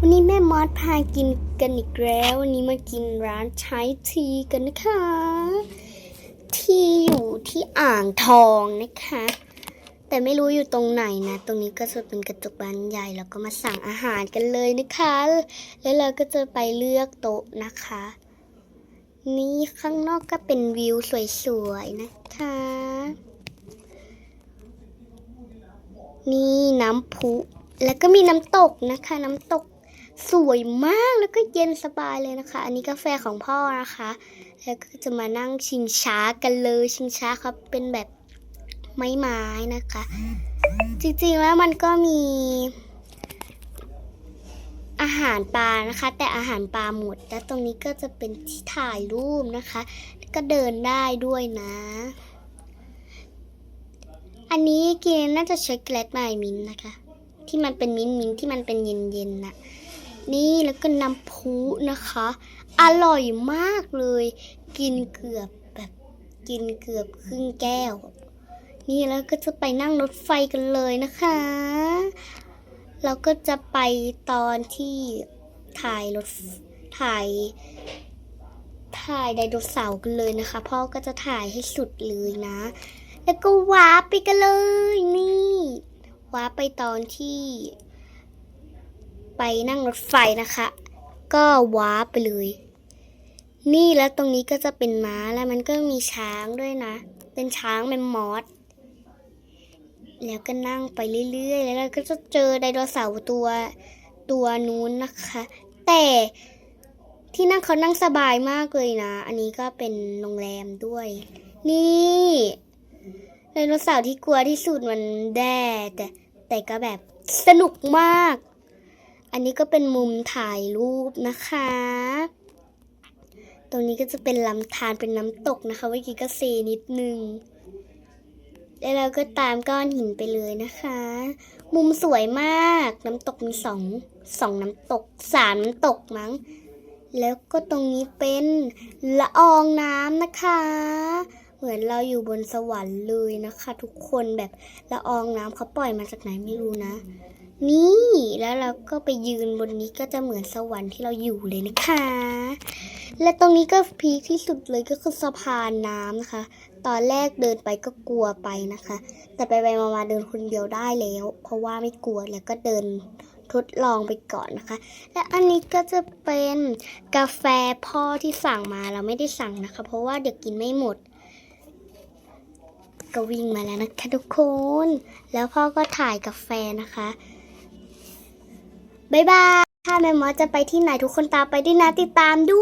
วันนี้แม่มอสพากินกันอีกแล้ว วันนี้มากินร้านใช้ทีกันนะคะ ที่อยู่ที่อ่างทองนะคะ แต่ไม่รู้อยู่ตรงไหนนะ ตรงนี้ก็จะเป็นกระจกบานใหญ่แล้วก็มาสั่งอาหารกันเลยนะคะ แล้วเราก็จะไปเลือกโต๊ะนะคะ นี่ข้างนอกก็เป็นวิวสวยๆนะคะ นี่น้ำพุแล้วก็มีน้ำตกนะคะ น้ำตก สวยมากแล้วก็เย็นสบายเลยนะคะ อันนี้กาแฟของพ่อนะคะ แล้วก็จะมานั่งชิงช้ากันเลยชิงช้าครับเป็นแบบไม้ไม้นะคะ จริงๆแล้วมันก็มีอาหารปลานะคะ แต่อาหารปลาหมด แล้วตรงนี้ก็จะเป็นที่ถ่ายรูปนะคะ ก็เดินได้ด้วยนะ อันนี้กินน่าจะช็อกโกแลตไมมินนะคะ ที่มันเป็นมิ้นมิ้นที่มันเป็นเย็นๆน่ะ นี่แล้วก็น้ำพุนะคะ อร่อยมากเลย กินเกือบแบบกินเกือบครึ่งแก้ว นี่แล้วก็จะไปนั่งรถไฟกันเลยนะคะ เราก็จะไปตอนที่ถ่ายรถถ่าย ถ่ายไดโนเสาร์กันเลยนะคะ พ่อก็จะถ่ายให้สุดเลยนะ แล้วก็ว้าร์ปไปกันเลยนี่ว้าร์ปไปตอนที่ ไปนั่งรถไฟนะคะ ก็ว้าไปเลย นี่แล้วตรงนี้ก็จะเป็นม้าแล้วมันก็มีช้างด้วยนะ เป็นช้างเป็นมอสแล้วก็นั่งไปเรื่อยๆ แล้วเราก็จะเจอไดโนเสาร์ตัวตัวนู้นนะคะ แต่ที่นั่งเขานั่งสบายมากเลยนะ อันนี้ก็เป็นโรงแรมด้วย นี่ไดโนเสาร์ที่กลัวที่สุดมันแด่แต่แต่ก็แบบสนุกมาก อันนี้ก็เป็นมุมถ่ายรูปนะคะ ตรงนี้ก็จะเป็นลำธารเป็นน้ำตกนะคะเมื่อกี้ก็เซนิดนึง แล้วเราก็ตามก้อนหินไปเลยนะคะ มุมสวยมาก น้ำตกมีสองสองน้ำตกสามน้ำตกมั้ง แล้วก็ตรงนี้เป็นละอองน้ำนะคะ เหมือนเราอยู่บนสวรรค์เลยนะคะ ทุกคนแบบละอองน้ำเขาปล่อยมาจากไหนไม่รู้นะ นี่แล้วเราก็ไปยืนบนนี้ก็จะเหมือนสวรรค์ที่เราอยู่เลยนะคะ และตรงนี้ก็พีคที่สุดเลยก็คือสะพานน้ำนะคะ ตอนแรกเดินไปก็กลัวไปนะคะ แต่ไปไปมาเดินคนเดียวได้แล้ว เพราะว่าไม่กลัวแล้วก็เดินทดลองไปก่อนนะคะ และอันนี้ก็จะเป็นกาแฟพ่อที่สั่งมาเราไม่ได้สั่งนะคะ เพราะว่าเดี๋ยวกินไม่หมด ก็วิ่งมาแล้วนะคะทุกคน แล้วพ่อก็ถ่ายกาแฟนะคะบ๊ายบาย ถ้าแม่มอจะไปที่ไหนทุกคนตามไปด้วยนะติดตามด้วย